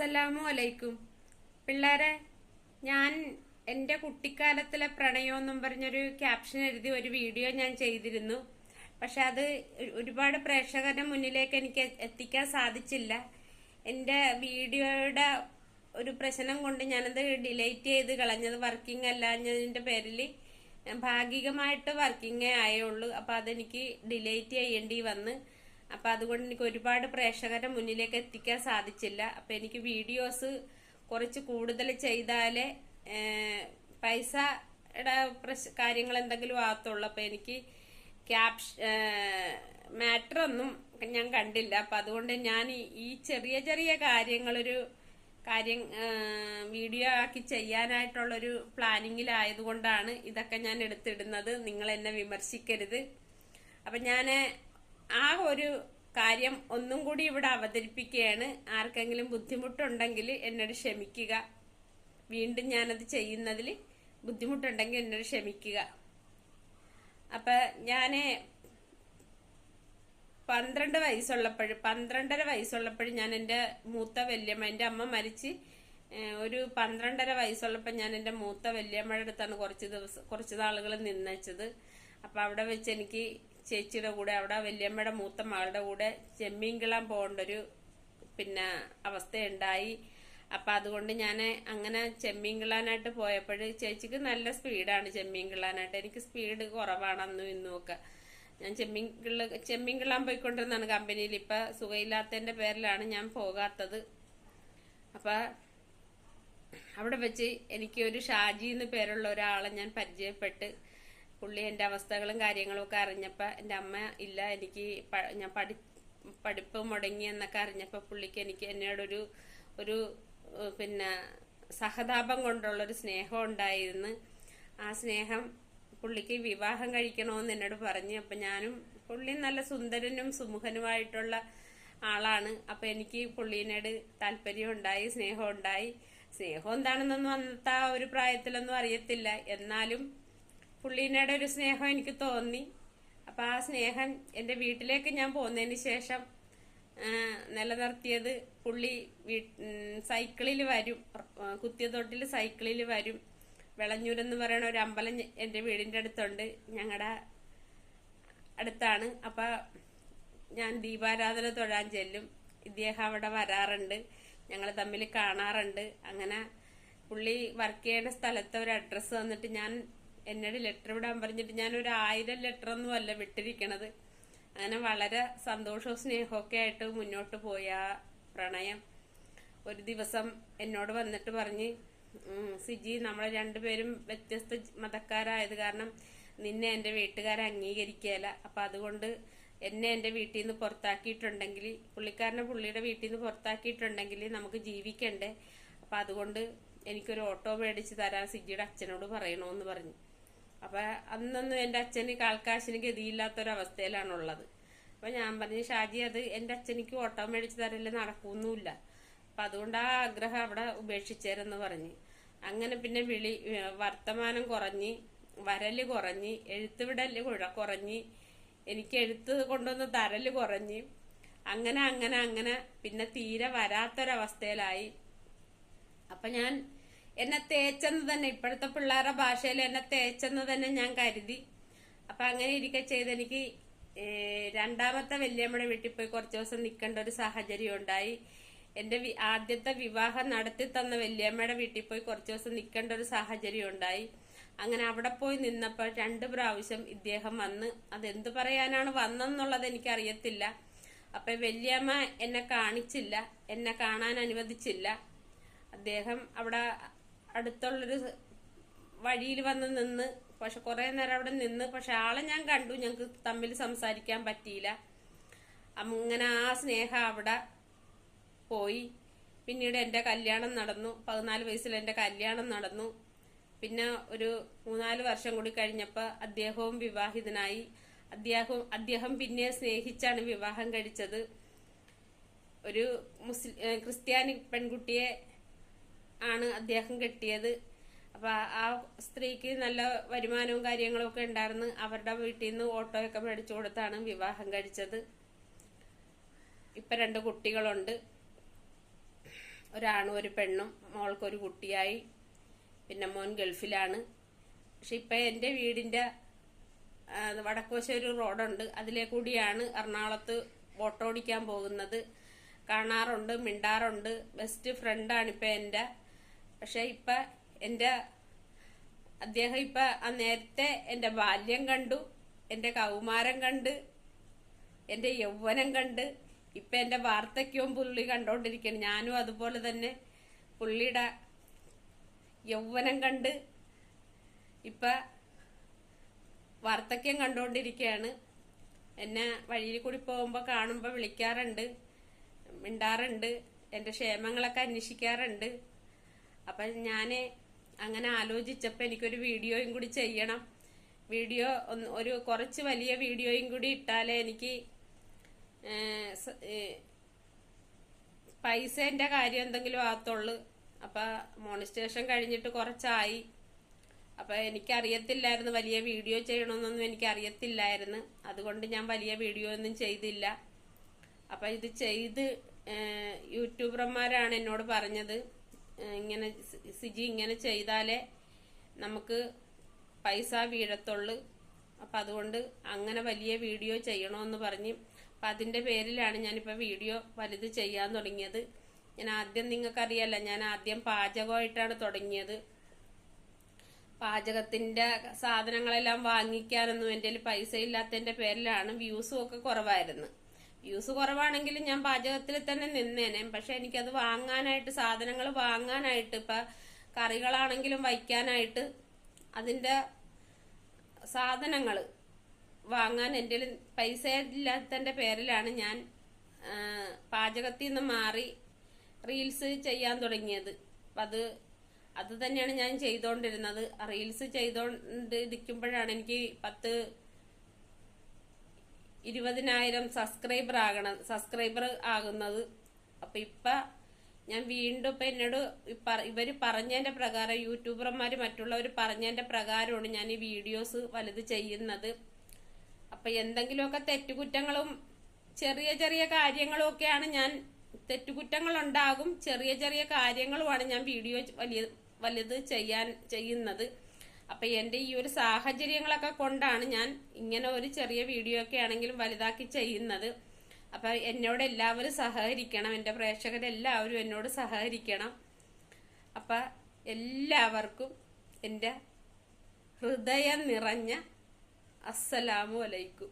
അസ്സലാമു അലൈക്കും. പിള്ളേരെ ഞാൻ എന്റെ കുട്ടിക്കാലത്തിലെ പ്രണയം എന്നും പറഞ്ഞൊരു ക്യാപ്ഷൻ എഴുതി ഒരു വീഡിയോ ഞാൻ ചെയ്തിരുന്നു. പക്ഷെ അത് ഒരുപാട് പ്രേക്ഷകരുടെ മുന്നിലേക്ക് എനിക്ക് എത്തിക്കാൻ സാധിച്ചില്ല. എന്റെ വീഡിയോയുടെ ഒരു പ്രശ്നം കൊണ്ട് ഞാനത് ഡിലേറ്റ് ചെയ്ത് കളഞ്ഞത് വർക്കിംഗ് അല്ലാഞ്ഞതിന്റെ പേരിൽ ഭാഗികമായിട്ട് വർക്കിംഗേ ആയുള്ളൂ. അപ്പം അതെനിക്ക് ഡിലേറ്റ് ചെയ്യേണ്ടി വന്ന്. അപ്പം അതുകൊണ്ട് എനിക്ക് ഒരുപാട് പ്രേക്ഷകരുടെ മുന്നിലേക്ക് എത്തിക്കാൻ സാധിച്ചില്ല. അപ്പം എനിക്ക് വീഡിയോസ് കുറച്ച് കൂടുതൽ ചെയ്താലേ പൈസയുടെ പ്രശ് കാര്യങ്ങൾ എന്തെങ്കിലും ആകത്തുള്ളൂ. അപ്പം എനിക്ക് ക്യാപ്ഷ മാറ്റർ ഒന്നും ഞാൻ കണ്ടില്ല. അപ്പം അതുകൊണ്ട് ഞാൻ ഈ ചെറിയ ചെറിയ കാര്യങ്ങളൊരു കാര്യം വീഡിയോ ആക്കി ചെയ്യാനായിട്ടുള്ളൊരു പ്ലാനിങ്ങിലായതുകൊണ്ടാണ് ഇതൊക്കെ ഞാൻ എടുത്തിടുന്നത്. നിങ്ങൾ എന്നെ വിമർശിക്കരുത്. അപ്പം ഞാൻ ആ ഒരു കാര്യം ഒന്നും കൂടി ഇവിടെ അവതരിപ്പിക്കുകയാണ്. ആർക്കെങ്കിലും ബുദ്ധിമുട്ടുണ്ടെങ്കിൽ എന്നോട് ക്ഷമിക്കുക. വീണ്ടും ഞാനത് ചെയ്യുന്നതിൽ ബുദ്ധിമുട്ടുണ്ടെങ്കിൽ എന്നോട് ക്ഷമിക്കുക. അപ്പം ഞാൻ പന്ത്രണ്ട് വയസ്സുള്ളപ്പോഴും പന്ത്രണ്ടര വയസ്സുള്ളപ്പോഴും ഞാൻ എന്റെ മൂത്ത വല്യമ്മ എന്റെ അമ്മ മരിച്ച് ഒരു പന്ത്രണ്ടര വയസ്സുള്ളപ്പോൾ ഞാൻ എന്റെ മൂത്ത വല്യമ്മയുടെ അടുത്താണ് കുറച്ച് ദിവസം കുറച്ച് നാളുകൾ നിന്നച്ചത് അപ്പോൾ അവിടെ വെച്ച് എനിക്ക് ചേച്ചിയുടെ കൂടെ അവിടെ വല്യമ്മയുടെ മൂത്ത മകളുടെ കൂടെ ചെമ്മീൻകിളാൻ പോകേണ്ട ഒരു പിന്നെ അവസ്ഥയുണ്ടായി. അപ്പം അതുകൊണ്ട് ഞാൻ അങ്ങനെ ചെമ്മീൻ കിളാനായിട്ട് പോയപ്പോൾ ചേച്ചിക്ക് നല്ല സ്പീഡാണ് ചെമ്മീൻ കിളാനായിട്ട്. എനിക്ക് സ്പീഡ് കുറവാണ് അന്നും ഇന്നും ഒക്കെ. ഞാൻ ചെമ്മീൻ കിള്ള ചെമ്മീൻ കിളാൻ പോയിക്കൊണ്ടിരുന്നാണ് കമ്പനിയിൽ. ഇപ്പം സുഖമില്ലാത്തതിന്റെ പേരിലാണ് ഞാൻ പോകാത്തത്. അപ്പം അവിടെ വെച്ച് എനിക്ക് ഒരു ഷാജി എന്ന് പേരുള്ള ഒരാളെ ഞാൻ പരിചയപ്പെട്ട് പുള്ളി എന്റെ അവസ്ഥകളും കാര്യങ്ങളും ഒക്കെ അറിഞ്ഞപ്പോൾ എന്റെ അമ്മ ഇല്ല എനിക്ക് ഞാൻ പഠി പഠിപ്പ് മുടങ്ങി എന്നൊക്കെ അറിഞ്ഞപ്പോൾ പുള്ളിക്ക് എനിക്ക് എന്നോടൊരു ഒരു പിന്നെ സഹതാപം കൊണ്ടുള്ളൊരു സ്നേഹം ഉണ്ടായിരുന്നു. ആ സ്നേഹം പുള്ളിക്ക് വിവാഹം കഴിക്കണമെന്ന് എന്നോട് പറഞ്ഞു. അപ്പം ഞാനും പുള്ളി നല്ല സുന്ദരനും സുമുഖനുമായിട്ടുള്ള ആളാണ്. അപ്പം എനിക്ക് പുള്ളീനോട് താല്പര്യം ഉണ്ടായി സ്നേഹം ഉണ്ടായി. സ്നേഹം എന്താണെന്നൊന്നും അന്നത്തെ ആ ഒരു പ്രായത്തിലൊന്നും അറിയത്തില്ല. എന്നാലും പുള്ളീനോട് ഒരു സ്നേഹം എനിക്ക് തോന്നി. അപ്പം ആ സ്നേഹം എന്റെ വീട്ടിലേക്ക് ഞാൻ പോകുന്നതിന് ശേഷം നിലനിർത്തിയത് പുള്ളി വീ- സൈക്കിളിൽ വരും. കുത്തിയതൊട്ടിൽ സൈക്കിളിൽ വരും. വിളഞ്ഞൂരെന്ന് പറയുന്ന ഒരു അമ്പലം എന്റെ വീടിന്റെ അടുത്തുണ്ട്. ഞങ്ങളുടെ അടുത്താണ്. അപ്പോൾ ഞാൻ ദീപാരാധന തൊഴാൻ ചെല്ലും. ഇദ്ദേഹം അവിടെ വരാറുണ്ട്. ഞങ്ങൾ തമ്മിൽ കാണാറുണ്ട്. അങ്ങനെ പുള്ളി വർക്ക് ചെയ്യുന്ന സ്ഥലത്തെ ഒരു അഡ്രസ്സ് തന്നിട്ട് ഞാൻ എന്നോട് ലെറ്റർ വിടാൻ പറഞ്ഞിട്ട് ഞാൻ ഒരു ആയിരം ലെറ്റർ ഒന്നും അല്ല വിട്ടിരിക്കണത്. അങ്ങനെ വളരെ സന്തോഷവും സ്നേഹമൊക്കെ ആയിട്ട് മുന്നോട്ട് പോയ പ്രണയം. ഒരു ദിവസം എന്നോട് വന്നിട്ട് പറഞ്ഞ് സിജി നമ്മൾ രണ്ടുപേരും വ്യത്യസ്ത മതക്കാരായത് കാരണം നിന്നെ എന്റെ വീട്ടുകാരെ അംഗീകരിക്കുകയില്ല അപ്പം അതുകൊണ്ട് എന്നെ എന്റെ വീട്ടിൽ നിന്ന് പുറത്താക്കിയിട്ടുണ്ടെങ്കിൽ പുള്ളിക്കാരനെ പുള്ളിയുടെ വീട്ടിൽ നിന്ന് പുറത്താക്കിയിട്ടുണ്ടെങ്കിൽ നമുക്ക് ജീവിക്കണ്ടേ? അപ്പം അതുകൊണ്ട് എനിക്കൊരു ഓട്ടോ മേടിച്ച് തരാൻ സിജിയുടെ അച്ഛനോട് പറയണമെന്ന് പറഞ്ഞു. അപ്പം അന്നൊന്നും എന്റെ അച്ഛന് കാൽക്കാശിന് ഗതിയില്ലാത്തൊരവസ്ഥയിലാണുള്ളത്. അപ്പം ഞാൻ പറഞ്ഞു ഷാജി അത് എന്റെ അച്ഛനിക്ക് ഓട്ടം മേടിച്ച് തരൽ നടക്കൊന്നുമില്ല. അപ്പം അതുകൊണ്ട് ആ ആഗ്രഹം അവിടെ ഉപേക്ഷിച്ചേരെന്ന് പറഞ്ഞ്. അങ്ങനെ പിന്നെ വിളി വർത്തമാനം കുറഞ്ഞ് വരൽ കുറഞ്ഞ് എഴുത്തുവിടൽ കുഴ- കുറഞ്ഞ് എനിക്ക് എഴുത്ത് കൊണ്ടുവന്ന് തരൽ കുറഞ്ഞ് അങ്ങനെ അങ്ങനെ അങ്ങനെ പിന്നെ തീരെ വരാത്തൊരവസ്ഥയിലായി. അപ്പൊ ഞാൻ എന്നെ തേച്ചെന്ന് തന്നെ ഇപ്പോഴത്തെ പിള്ളേരുടെ ഭാഷയിൽ എന്നെ തേച്ചെന്ന് തന്നെ ഞാൻ കരുതി. അപ്പൊ അങ്ങനെ ഇരിക്കെ ചെയ്ത് എനിക്ക് രണ്ടാമത്തെ വല്യമ്മയുടെ വീട്ടിൽ പോയി കുറച്ച് ദിവസം നിൽക്കേണ്ട ഒരു സാഹചര്യം ഉണ്ടായി. എന്റെ ആദ്യത്തെ വിവാഹം നടത്തി തന്ന വല്യമ്മയുടെ വീട്ടിൽ പോയി കുറച്ച് ദിവസം നിൽക്കേണ്ട ഒരു സാഹചര്യം ഉണ്ടായി. അങ്ങനെ അവിടെ പോയി നിന്നപ്പോൾ രണ്ട് പ്രാവശ്യം ഇദ്ദേഹം വന്ന് അതെന്ത് പറയാനാണ് വന്നെന്നുള്ളത് എനിക്കറിയത്തില്ല. അപ്പം വല്യമ്മ എന്നെ കാണിച്ചില്ല എന്നെ കാണാൻ അനുവദിച്ചില്ല. അദ്ദേഹം അവിടെ അടുത്തുള്ളൊരു വഴിയിൽ വന്ന് നിന്ന് പക്ഷെ കുറെ നേരം അവിടെ നിന്ന് പക്ഷെ ആളെ ഞാൻ കണ്ടു. ഞങ്ങൾക്ക് തമ്മിൽ സംസാരിക്കാൻ പറ്റിയില്ല. അങ്ങനെ ആ സ്നേഹം അവിടെ പോയി. പിന്നീട് എന്റെ കല്യാണം നടന്നു. പതിനാല് വയസ്സിൽ എന്റെ കല്യാണം നടന്നു. പിന്നെ ഒരു മൂന്നാൽ വർഷം കൂടി കഴിഞ്ഞപ്പോൾ അദ്ദേഹവും വിവാഹിതനായി. അദ്ദേഹം അദ്ദേഹം പിന്നെ സ്നേഹിച്ചാണ് വിവാഹം കഴിച്ചത്. ഒരു മുസ്ലിം ക്രിസ്ത്യാനി പെൺകുട്ടിയെ ആണ് അദ്ദേഹം കെട്ടിയത്. അപ്പൊ ആ- സ്ത്രീക്ക് നല്ല വരുമാനവും കാര്യങ്ങളും ഒക്കെ ഉണ്ടായിരുന്നു. അവരുടെ വീട്ടിൽ നിന്ന് ഓട്ടോയൊക്കെ മേടിച്ചു കൊടുത്താണ് വിവാഹം കഴിച്ചത്. ഇപ്പൊ രണ്ട് കുട്ടികളുണ്ട്. ഒരാണും ഒരു പെണ്ണും. മോൾക്കൊരു കുട്ടിയായി. പിന്നെ മോൻ ഗൾഫിലാണ്. പക്ഷെ ഇപ്പം എന്റെ വീടിന്റെ വടക്കുവശം ഒരു റോഡുണ്ട്. അതിലെ കൂടിയാണ് എറണാകുളത്ത് ഓട്ടോ ഓടിക്കാൻ പോകുന്നത്. കാണാറുണ്ട് മിണ്ടാറുണ്ട്. ബെസ്റ്റ് ഫ്രണ്ടാണ് ഇപ്പം എന്റെ. പക്ഷെ ഇപ്പൊ എന്റെ അദ്ദേഹം ഇപ്പൊ നേരത്തെ എന്റെ ബാല്യം കണ്ടു എന്റെ കൗമാരം കണ്ട് എന്റെ യൗവനം കണ്ട് ഇപ്പൊ എന്റെ വാർദ്ധക്യവും പുള്ളി കണ്ടോണ്ടിരിക്കുകയാണ് ഞാനും അതുപോലെ തന്നെ പുള്ളിയുടെ യൗവനം കണ്ട് ഇപ്പ വാർദ്ധക്യം കണ്ടുകൊണ്ടിരിക്കുകയാണ് എന്നെ വഴിയിൽ കൂടി പോകുമ്പോൾ കാണുമ്പോൾ വിളിക്കാറുണ്ട് മിണ്ടാറുണ്ട് എന്റെ ക്ഷേമങ്ങളൊക്കെ അന്വേഷിക്കാറുണ്ട്. അപ്പം ഞാൻ അങ്ങനെ ആലോചിച്ചപ്പോൾ എനിക്കൊരു വീഡിയോയും കൂടി ചെയ്യണം. വീഡിയോ ഒരു കുറച്ച് വലിയ വീഡിയോയും കൂടി ഇട്ടാലേ എനിക്ക് പൈസേന്റെ കാര്യം എന്തെങ്കിലും ആകത്തുള്ളു. അപ്പം മോണിസ്റ്റേഷൻ കഴിഞ്ഞിട്ട് കുറച്ചായി. അപ്പം എനിക്കറിയത്തില്ലായിരുന്നു വലിയ വീഡിയോ ചെയ്യണമെന്നൊന്നും എനിക്ക് എനിക്കറിയത്തില്ലായിരുന്നു. അതുകൊണ്ട് ഞാൻ വലിയ വീഡിയോ ഒന്നും ചെയ്തില്ല. അപ്പം ഇത് ചെയ്ത് യൂട്യൂബർമാരാണ് എന്നോട് പറഞ്ഞത്. ഇങ്ങനെ സിജി ഇങ്ങനെ ചെയ്താലേ നമുക്ക് പൈസ വീഴത്തുള്ളു. അപ്പം അതുകൊണ്ട് അങ്ങനെ വലിയ വീഡിയോ ചെയ്യണമെന്ന് പറഞ്ഞ് അപ്പം അതിന്റെ പേരിലാണ് ഞാനിപ്പോൾ വീഡിയോ വലുത് ചെയ്യാൻ തുടങ്ങിയത്. ഞാൻ ആദ്യം നിങ്ങൾക്കറിയാമല്ല ഞാൻ ആദ്യം പാചകമായിട്ടാണ് തുടങ്ങിയത്. പാചകത്തിന്റെ സാധനങ്ങളെല്ലാം വാങ്ങിക്കാനൊന്നും എന്റെ പൈസ ഇല്ലാത്തതിന്റെ പേരിലാണ് വ്യൂസും ഒക്കെ കുറവായിരുന്നു. വ്യൂസ് കുറവാണെങ്കിലും ഞാൻ പാചകത്തിൽ തന്നെ നിന്നേനെ. പക്ഷെ എനിക്കത് വാങ്ങാനായിട്ട് സാധനങ്ങൾ വാങ്ങാനായിട്ട് ഇപ്പൊ കറികളാണെങ്കിലും വയ്ക്കാനായിട്ട് അതിന്റെ സാധനങ്ങൾ വാങ്ങാൻ എന്റെ പൈസ ഇല്ലാത്തതിന്റെ പേരിലാണ് ഞാൻ പാചകത്തിൽ നിന്ന് മാറി റീൽസ് ചെയ്യാൻ തുടങ്ങിയത്. അത് അത് തന്നെയാണ് ഞാൻ ചെയ്തുകൊണ്ടിരുന്നത് റീൽസ് ചെയ്തുകൊണ്ടിരിക്കുമ്പോഴാണ് എനിക്ക് പത്ത് ഇരുപതിനായിരം സബ്സ്ക്രൈബർ ആകണം. സബ്സ്ക്രൈബർ ആകുന്നത് അപ്പൊ ഇപ്പം ഞാൻ വീണ്ടും ഇപ്പൊ എന്നോട് ഇവർ ഇവർ പറഞ്ഞതിന്റെ പ്രകാരം യൂട്യൂബർമാര് മറ്റുള്ളവർ പറഞ്ഞതിന്റെ പ്രകാരമാണ് ഞാൻ ഈ വീഡിയോസ് വലുത് ചെയ്യുന്നത്. അപ്പൊ എന്തെങ്കിലുമൊക്കെ തെറ്റുകുറ്റങ്ങളും ചെറിയ ചെറിയ കാര്യങ്ങളും ഒക്കെയാണ് ഞാൻ തെറ്റുകുറ്റങ്ങൾ ഉണ്ടാകും ചെറിയ ചെറിയ കാര്യങ്ങളുമാണ് ഞാൻ വീഡിയോ വലിയ വലുത് ചെയ്യാൻ ചെയ്യുന്നത്. അപ്പൊ എന്റെ ഈ ഒരു സാഹചര്യങ്ങളൊക്കെ കൊണ്ടാണ് ഞാൻ ഇങ്ങനെ ഒരു ചെറിയ വീഡിയോ ഒക്കെ ആണെങ്കിലും വലുതാക്കി ചെയ്യുന്നത്. അപ്പൊ എന്നോട് എല്ലാവരും സഹകരിക്കണം. എന്റെ പ്രേക്ഷകരെല്ലാവരും എന്നോട് സഹകരിക്കണം. അപ്പൊ എല്ലാവർക്കും എന്റെ ഹൃദയം നിറഞ്ഞ അസ്സലാമു അലൈക്കും.